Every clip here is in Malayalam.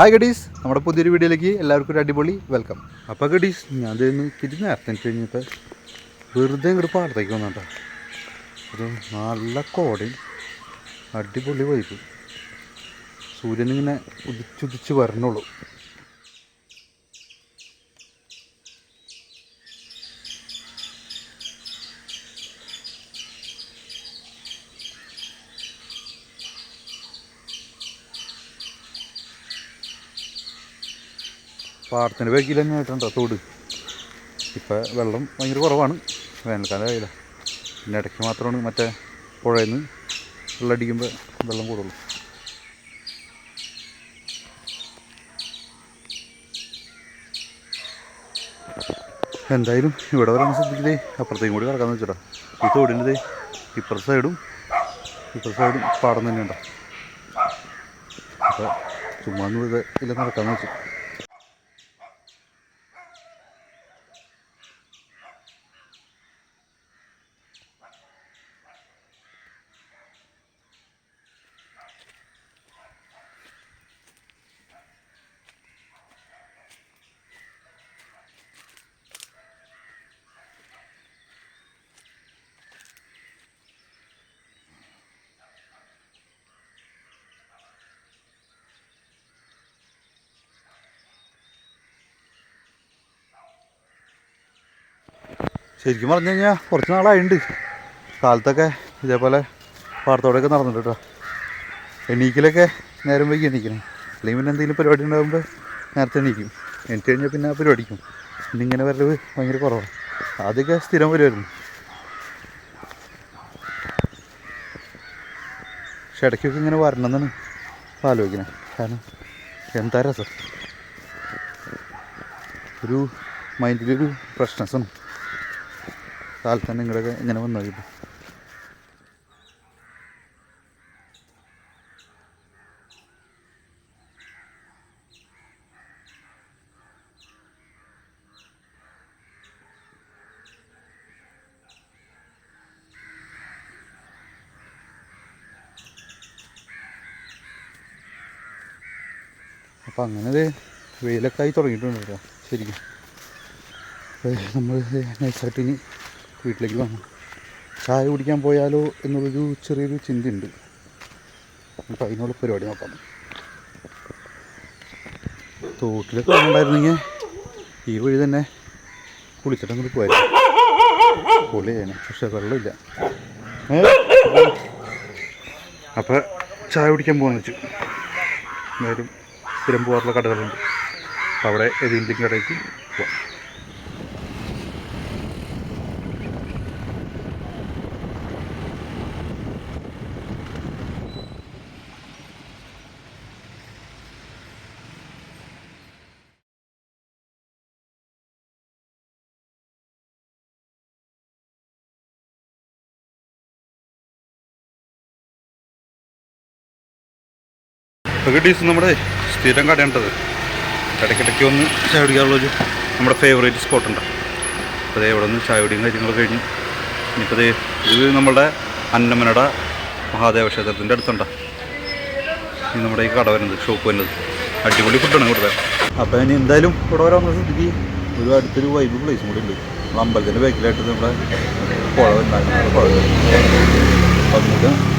ഹായ് ഗഡീസ് നമ്മുടെ പുതിയൊരു വീഡിയോയിലേക്ക് എല്ലാവർക്കും ഒരു അടിപൊളി വെൽക്കം അപ്പോൾ ഗഡീസ് ഞാൻ ഇന്ന് തിരിഞ്ഞ് നേരത്തെ കഴിഞ്ഞിട്ട് വെറുതെ ഇങ്ങോട്ട് പാടത്തേക്ക് വന്നു കേട്ടോ ഒരു നല്ല കോടയും അടിപൊളി വൈബ് സൂര്യൻ ഇങ്ങനെ ഉദിച്ചുദിച്ച് വരണുള്ളൂ. പാടത്തിന്റെ ബാക്കിൽ തന്നെ ആയിട്ടുണ്ടോ. തോട്. ഇപ്പം വെള്ളം ഭയങ്കര കുറവാണ്. വേനൽക്കാലം ആയില്ല. പിന്നെ ഇടയ്ക്ക് മാത്രമാണ് മറ്റേ പുഴയിൽ നിന്ന് വെള്ളം അടിക്കുമ്പോൾ വെള്ളം കൂടുള്ളൂ. എന്തായാലും ഇവിടെ വരാൻ ശ്രദ്ധിക്കില്ലേ അപ്പുറത്തേക്കും കൂടി കിടക്കാമെന്ന് വെച്ചിട്ടാ. ഈ തോടിന്റെ ഇപ്പുറത്തെ സൈഡും ഇപ്പുറത്തെ സൈഡും പാടം തന്നെ ഉണ്ടോ അപ്പോൾ ചുമ്മാ ഇല്ല നടക്കാമെന്ന് വെച്ചു. ശരിക്കും പറഞ്ഞു കഴിഞ്ഞാൽ കുറച്ച് നാളായിട്ടുണ്ട് കാലത്തൊക്കെ ഇതേപോലെ പാടത്തോടെയൊക്കെ നടന്നിട്ട് കേട്ടോ എണീക്കലൊക്കെ നേരം വൈകി എണീക്കണം. അല്ലെങ്കിൽ പിന്നെ എന്തെങ്കിലും പരിപാടി ഉണ്ടാകുമ്പോൾ നേരത്തെ എണീക്കും. എനിക്ക് കഴിഞ്ഞാൽ പിന്നെ പരിപാടിക്കും. പിന്നെ ഇങ്ങനെ വരവ് ഭയങ്കര കുറവാണ് ആദ്യമൊക്കെ സ്ഥിരം വരുമായിരുന്നു പക്ഷെ ഇടയ്ക്കൊക്കെ ഇങ്ങനെ വരണം എന്നാണ് ആലോചിക്കുന്നത് കാരണം എന്താ രസം? ഒരു മൈൻഡിലൊരു ഫ്രഷ്നെസ്സാണ് കാലത്ത് തന്നെ ഇങ്ങോട്ടൊക്കെ ഇങ്ങനെ വന്നു നോക്കിയിട്ട് അപ്പം അങ്ങനെ വെയിലൊക്കെ ആയി തുടങ്ങിയിട്ടുണ്ട് കേട്ടോ ശരിക്കും. നമ്മൾ നൈസായിട്ട് ഇനി വീട്ടിലേക്ക് വന്നു. ചായ കുടിക്കാൻ പോയാലോ എന്നുള്ളൊരു ചെറിയൊരു ചിന്തയുണ്ട്. അപ്പം അതിനുള്ള പരിപാടി നോക്കാം. തോട്ടിലൊക്കെ ഉണ്ടായിരുന്നെങ്കിൽ ഈ വഴി തന്നെ കുളിച്ചിട്ടങ്ങോട്ട് പോയാലും. പൊളിയാണ് പക്ഷെ വെള്ളമില്ല? അപ്പോൾ ചായ കുടിക്കാൻ പോകാന്ന് വെച്ചു. എന്തായാലും സ്ഥിരം പോകാറുള്ള കടകളുണ്ട്. അവിടെ ഏതെങ്കിലും കടയ്ക്ക് പോവാം. പ്രകടീസ് നമ്മുടെ സ്ഥിരം കടയുണ്ടത്. ഇടയ്ക്കിടയ്ക്ക് ഒന്ന് ചായ കുടിക്കാനുള്ളൊരു നമ്മുടെ ഫേവറേറ്റ് സ്പോട്ടുണ്ട് അപ്പോൾ ഇവിടെ നിന്ന് ചായ കുടിയും കാര്യങ്ങളൊക്കെ കഴിഞ്ഞ്. ഇനിയിപ്പോൾ ഇത് നമ്മുടെ അന്നമനട മഹാദേവ ക്ഷേത്രത്തിന്റെ അടുത്തുണ്ടാണ് ഇനി നമ്മുടെ ഈ കട വരുന്നത് ഷോപ്പ് വരുന്നത്. അടിപൊളി ഫുഡാണ് ഇവിടെ അപ്പോൾ ഇനി എന്തായാലും ഇവിടെ വരാൻ സ്ഥിതിക്ക് ഒരു അടുത്തൊരു വൈബ് പ്ലേസും കൂടി ഉണ്ട്. നമ്മൾ അമ്പലത്തിന്റെ ബാക്കിലായിട്ട് നമ്മുടെ പുഴ ഉണ്ടാക്കുന്ന പുഴ അപ്പോൾ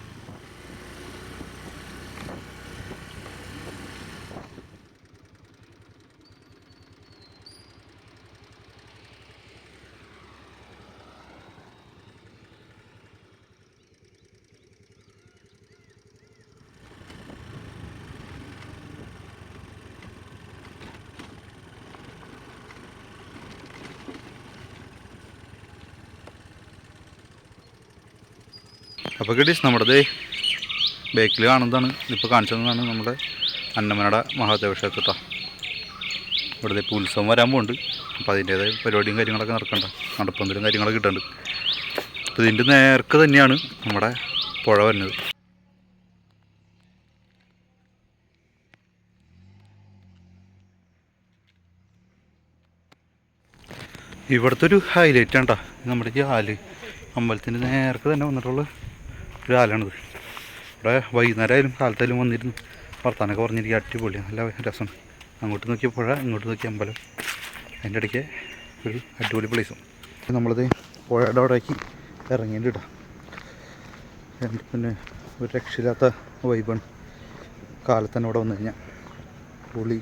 അപ്പോൾ ഗഡീസ് നമ്മുടെ ബേക്കിൽ കാണുന്നതാണ്. ഇപ്പോൾ കാണിച്ചതാണ് നമ്മുടെ അന്നമനട മഹാദേവ ക്ഷേത്രട്ടോ ഇവിടെ ഇപ്പോൾ ഉത്സവം വരാൻ പോകുന്നുണ്ട് അപ്പോൾ അതിന്റേതായ പരിപാടിയും കാര്യങ്ങളൊക്കെ നടക്കണ്ട. നടപ്പന്തലും കാര്യങ്ങളൊക്കെ കിട്ടുന്നുണ്ട് അപ്പോൾ ഇതിന്റെ നേർക്ക് തന്നെയാണ് നമ്മുടെ പുഴ വരുന്നത്. ഇവിടുത്തെ ഒരു ഹൈലൈറ്റ് ആണ് നമ്മുടെ ഈ ആൽ അമ്പലത്തിന്റെ നേർക്ക് തന്നെ വന്നിട്ടുള്ള ഒരു ആലാണിത് ഇവിടെ വൈകുന്നേരമായാലും കാലത്തായാലും വന്നിരുന്നു. വർത്താനൊക്കെ പറഞ്ഞിരിക്കുക അടിപൊളിയാണ് നല്ല രസമാണ്. അങ്ങോട്ട് നോക്കിയ പുഴ ഇങ്ങോട്ട് നോക്കിയ അമ്പലം. അതിന്റെ ഇടയ്ക്ക് ഒരു അടിപൊളി പ്ലേസും നമ്മളത് പുഴയുടെ അവിടേക്ക് ഇറങ്ങേണ്ടി ഇടാം പിന്നെ ഒരു രക്ഷയില്ലാത്ത വൈബാണ് കാലത്തന്നെ ഇവിടെ വന്നു കഴിഞ്ഞാൽ. പുളി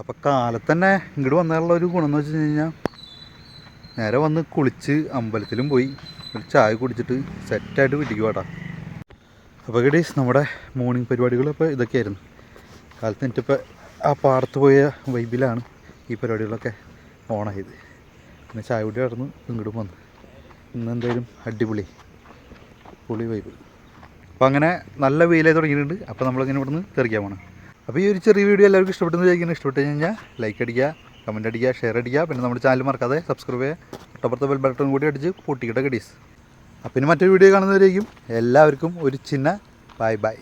അപ്പോൾ കാലത്ത് തന്നെ ഇങ്ങോട്ട് വന്നാലുള്ള ഒരു ഗുണം എന്ന് വെച്ച് കഴിഞ്ഞാൽ നേരെ വന്ന് കുളിച്ച് അമ്പലത്തിലും പോയി ഒരു ചായ കുടിച്ചിട്ട് സെറ്റായിട്ട് വീട്ടിലേക്ക് പോട്ടാ അപ്പോൾ ഗഡീസ് നമ്മുടെ മോർണിംഗ് പരിപാടികൾ ഇപ്പോൾ ഇതൊക്കെയായിരുന്നു. കാലത്ത് എനിക്കിപ്പോൾ ആ പാടത്ത് പോയ വൈബിലാണ് ഈ പരിപാടികളൊക്കെ ഓണായത്. പിന്നെ ചായ കുടി കടന്ന് ഇങ്ങോട്ട് വന്നു. ഇന്ന് എന്തായാലും അടിപൊളി പൊളി വൈബ് അപ്പോൾ അങ്ങനെ നല്ല വെയിലായി തുടങ്ങിയിട്ടുണ്ട്. അപ്പോൾ നമ്മളിങ്ങനെ ഇവിടുന്ന് തെറിക്കാൻ പോകണം അപ്പോൾ ഈ ഒരു ചെറിയ വീഡിയോ എല്ലാവർക്കും ഇഷ്ടപ്പെട്ടെന്ന് വിചാരിക്കുന്നത് ഇഷ്ടപ്പെട്ട് കഴിഞ്ഞാൽ ലൈക്ക് അടിക്കുക കമന്റ് അടിക്കുക ഷെയർ അടിക്കുക. പിന്നെ നമ്മുടെ ചാനൽ മറക്കാതെ സബ്സ്ക്രൈബ് ചെയ്യുക. തൊട്ടപ്പുറത്തെ ബെൽ ബട്ടൺ കൂടി അടിച്ച് പൊട്ടിക്കിട്ട ഗഡീസ് അപ്പം പിന്നെ മറ്റൊരു വീഡിയോ കാണുന്നവരേക്കും എല്ലാവർക്കും ഒരു ചിന്ന ബൈ ബൈ